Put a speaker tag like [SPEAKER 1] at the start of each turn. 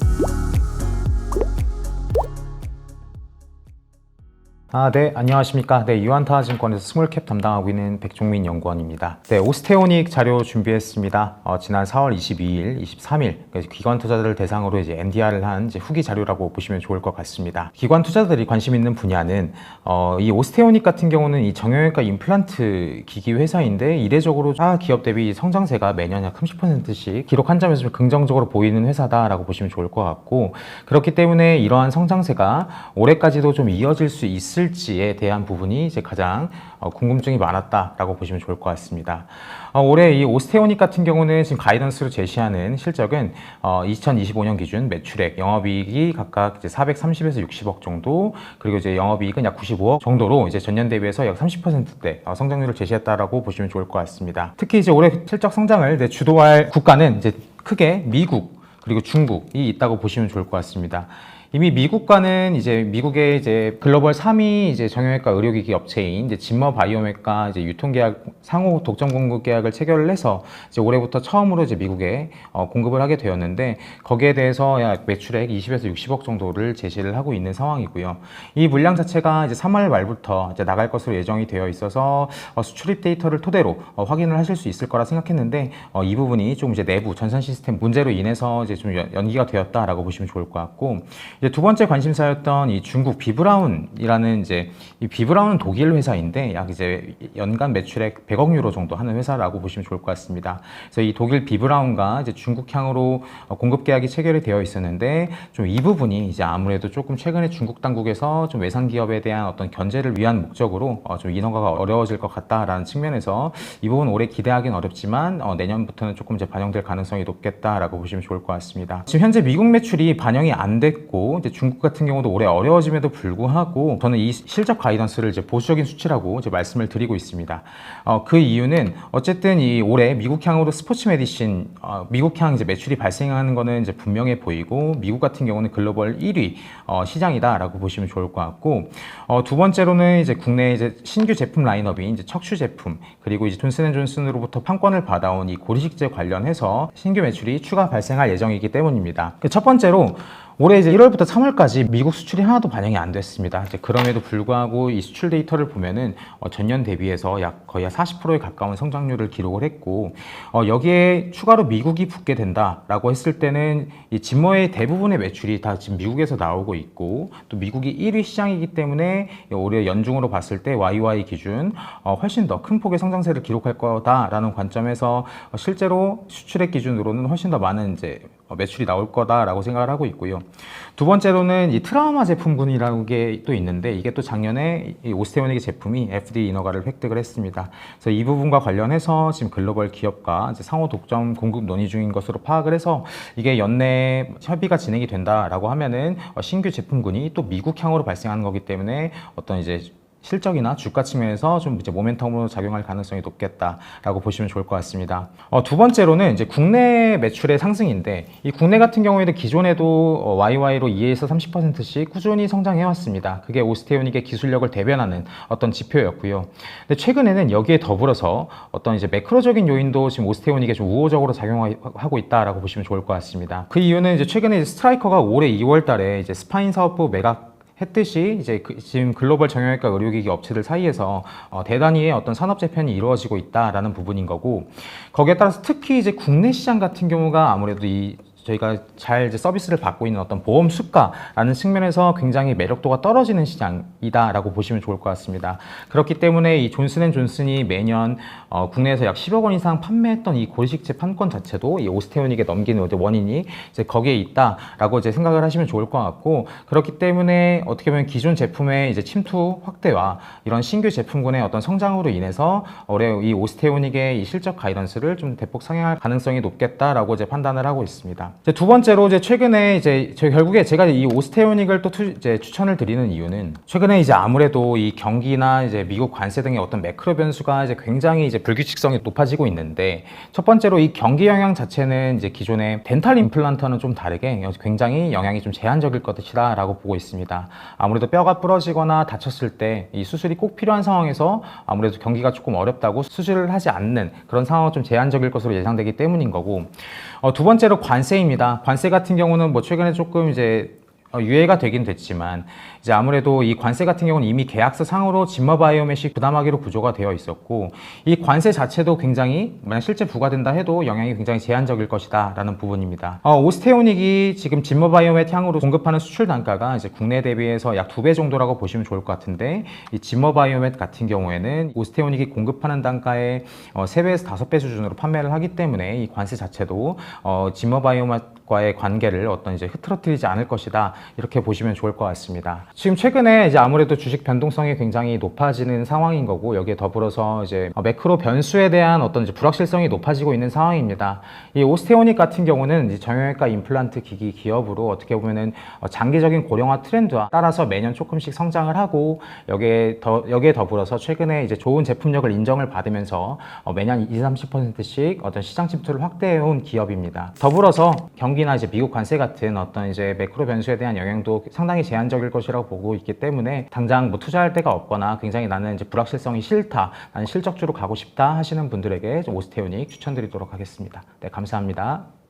[SPEAKER 1] Bye. 아, 네, 안녕하십니까. 네, 유한타증권에서 스몰캡 담당하고 있는 백종민 연구원입니다. 네, 오스테오닉 자료 준비했습니다. 어, 지난 4월 22일, 23일, 그러니까 기관 투자자들 대상으로 이제 NDR을 한 이제 후기 자료라고 보시면 좋을 것 같습니다. 기관 투자자들이 관심 있는 분야는, 어, 이 오스테오닉 같은 경우는 이 정형외과 임플란트 기기 회사인데, 이례적으로 타 기업 대비 성장세가 매년 약 30%씩 기록 한 점에서 좀 긍정적으로 보이는 회사다라고 보시면 좋을 것 같고, 그렇기 때문에 이러한 성장세가 올해까지도 좀 이어질 수 있을 지에 대한 부분이 이제 가장 어, 궁금증이 많았다라고 보시면 좋을 것 같습니다. 어, 올해 이 오스테오닉 같은 경우는 지금 가이던스로 제시하는 실적은 어, 2025년 기준 매출액, 영업이익이 각각 이제 430에서 60억 정도, 그리고 이제 영업이익은 약 95억 정도로 이제 전년 대비해서 약 30%대 어, 성장률을 제시했다라고 보시면 좋을 것 같습니다. 특히 이제 올해 실적 성장을 이제 주도할 국가는 이제 크게 미국 그리고 중국이 있다고 보시면 좋을 것 같습니다. 이미 미국과는 이제 미국의 이제 글로벌 3위 이제 정형외과 의료기기 업체인 이제 진머 바이오메과 이제 유통계약 상호 독점 공급 계약을 체결을 해서 이제 올해부터 처음으로 이제 미국에 어, 공급을 하게 되었는데 거기에 대해서 약 매출액 20에서 60억 정도를 제시를 하고 있는 상황이고요. 이 물량 자체가 이제 3월 말부터 이제 나갈 것으로 예정이 되어 있어서 어, 수출입 데이터를 토대로 어, 확인을 하실 수 있을 거라 생각했는데 어, 이 부분이 좀 이제 내부 전산 시스템 문제로 인해서 이제 좀 연- 연기가 되었다라고 보시면 좋을 것 같고 두 번째 관심사였던 이 중국 비브라운이라는 이제 이 비브라운은 독일 회사인데 약 이제 연간 매출액 100억 유로 정도 하는 회사라고 보시면 좋을 것 같습니다. 그래서 이 독일 비브라운과 이제 중국향으로 어, 공급 계약이 체결이 되어 있었는데 좀 이 부분이 이제 아무래도 조금 최근에 중국 당국에서 좀 외상 기업에 대한 어떤 견제를 위한 목적으로 어, 좀 인허가가 어려워질 것 같다라는 측면에서 이 부분 올해 기대하기는 어렵지만 어, 내년부터는 조금 이제 반영될 가능성이 높겠다라고 보시면 좋을 것 같습니다. 지금 현재 미국 매출이 반영이 안 됐고 이제 중국 같은 경우도 올해 어려워짐에도 불구하고 저는 이 실적 가이던스를 이제 보수적인 수치라고 이제 말씀을 드리고 있습니다. 어, 그 이유는 어쨌든 이 올해 미국향으로 스포츠 메디신 어, 미국향 이제 매출이 발생하는 거는 이제 분명해 보이고 미국 같은 경우는 글로벌 1위 어, 시장이다라고 보시면 좋을 것 같고 어, 두 번째로는 이제 국내 이제 신규 제품 라인업이 이제 척추 제품 그리고 이제 존슨앤존슨으로부터 판권을 받아온 이 고리식제 관련해서 신규 매출이 추가 발생할 예정이기 때문입니다. 그첫 번째로 올해 이제 1월부터 3월까지 미국 수출이 하나도 반영이 안 됐습니다. 이제 그럼에도 불구하고 이 수출 데이터를 보면은 어, 전년 대비해서 약 거의 40%에 가까운 성장률을 기록을 했고 어, 여기에 추가로 미국이 붙게 된다라고 했을 때는 이 진머의 대부분의 매출이 다 지금 미국에서 나오고 있고 또 미국이 1위 시장이기 때문에 올해 연중으로 봤을 때 YY 기준 어, 훨씬 더 큰 폭의 성장세를 기록할 거다라는 관점에서 어, 실제로 수출액 기준으로는 훨씬 더 많은 이제 어, 매출이 나올 거다라고 생각을 하고 있고요. 두 번째로는 이 트라우마 제품군이라는 게 또 있는데 이게 또 작년에 이 오스테오닉의 제품이 FDA 인허가를 획득을 했습니다. 그래서 이 부분과 관련해서 지금 글로벌 기업과 상호 독점 공급 논의 중인 것으로 파악을 해서 이게 연내 협의가 진행이 된다라고 하면은 어, 신규 제품군이 또 미국향으로 발생하는 거기 때문에 어떤 이제 실적이나 주가 측면에서 좀 이제 모멘텀으로 작용할 가능성이 높겠다라고 보시면 좋을 것 같습니다. 어, 두 번째로는 이제 국내 매출의 상승인데 이 국내 같은 경우에는 기존에도 어, YY로 2에서 30%씩 꾸준히 성장해 왔습니다. 그게 오스테오닉의 기술력을 대변하는 어떤 지표였고요. 근데 최근에는 여기에 더불어서 어떤 이제 매크로적인 요인도 지금 오스테오닉에 좀 우호적으로 작용하고 있다라고 보시면 좋을 것 같습니다. 그 이유는 이제 최근에 이제 스트라이커가 올해 2월 달에 이제 스파인 사업부 매각 했듯이 이제 그- 지금 글로벌 정형외과 의료기기 업체들 사이에서 어, 대단히의 어떤 산업 재편이 이루어지고 있다라는 부분인 거고 거기에 따라서 특히 이제 국내 시장 같은 경우가 아무래도 이 저희가 잘 이제 서비스를 받고 있는 어떤 보험 수가라는 측면에서 굉장히 매력도가 떨어지는 시장이다라고 보시면 좋을 것 같습니다. 그렇기 때문에 이 존슨앤존슨이 매년 어, 국내에서 약 10억 원 이상 판매했던 이 고리식제 판권 자체도 이 오스테오닉에 넘기는 원인이 이제 거기에 있다라고 이제 생각을 하시면 좋을 것 같고 그렇기 때문에 어떻게 보면 기존 제품의 이제 침투 확대와 이런 신규 제품군의 어떤 성장으로 인해서 올해 이 오스테오닉의 이 실적 가이던스를 좀 대폭 상향할 가능성이 높겠다라고 이제 판단을 하고 있습니다. 이제 두 번째로 이제 최근에 이제 저 결국에 제가 이 오스테오닉을 또 투- 이제 추천을 드리는 이유는 최근에 이제 아무래도 이 경기나 이제 미국 관세 등의 어떤 매크로 변수가 이제 굉장히 이제 불규칙성이 높아지고 있는데 첫 번째로 이 경기 영향 자체는 이제 기존의 덴탈 임플란트와는 좀 다르게 굉장히 영향이 좀 제한적일 것이다라고 보고 있습니다. 아무래도 뼈가 부러지거나 다쳤을 때 이 수술이 꼭 필요한 상황에서 아무래도 경기가 조금 어렵다고 수술을 하지 않는 그런 상황은 좀 제한적일 것으로 예상되기 때문인 거고 어, 두 번째로 관세 관세입니다. 관세 같은 경우는 뭐 최근에 조금 이제 어, 유예가 되긴 됐지만 이제 아무래도 이 관세 같은 경우는 이미 계약서 상으로 진머바이오맷이 부담하기로 구조가 되어 있었고 이 관세 자체도 굉장히 만약 실제 부과된다 해도 영향이 굉장히 제한적일 것이다 라는 부분입니다. 어, 오스테오닉이 지금 진머바이오맷 향으로 공급하는 수출 단가가 이제 국내 대비해서 약 두 배 정도라고 보시면 좋을 것 같은데 이 진머바이오맷 같은 경우에는 오스테오닉이 공급하는 단가의 어, 3배에서 5배 수준으로 판매를 하기 때문에 이 관세 자체도 어, 진머바이오맷과의 관계를 어떤 이제 흐트러뜨리지 않을 것이다 이렇게 보시면 좋을 것 같습니다. 지금 최근에 이제 아무래도 주식 변동성이 굉장히 높아지는 상황인 거고 여기에 더불어서 이제 어, 매크로 변수에 대한 어떤 불확실성이 높아지고 있는 상황입니다. 이 오스테오닉 같은 경우는 정형외과 임플란트 기기 기업으로 어떻게 보면은 어, 장기적인 고령화 트렌드와 따라서 매년 조금씩 성장을 하고 여기에 더 여기에 더불어서 최근에 이제 좋은 제품력을 인정을 받으면서 어, 매년 20, 30%씩 어떤 시장 침투를 확대해 온 기업입니다. 더불어서 경기나 이제 미국 관세 같은 어떤 이제 매크로 변수에 대한 영향도 상당히 제한적일 것이라고 보고 있기 때문에 당장 뭐 투자할 데가 없거나 굉장히 나는 이제 불확실성이 싫다, 나는 실적주로 가고 싶다 하시는 분들에게 좀 오스테오닉 추천드리도록 하겠습니다. 네, 감사합니다.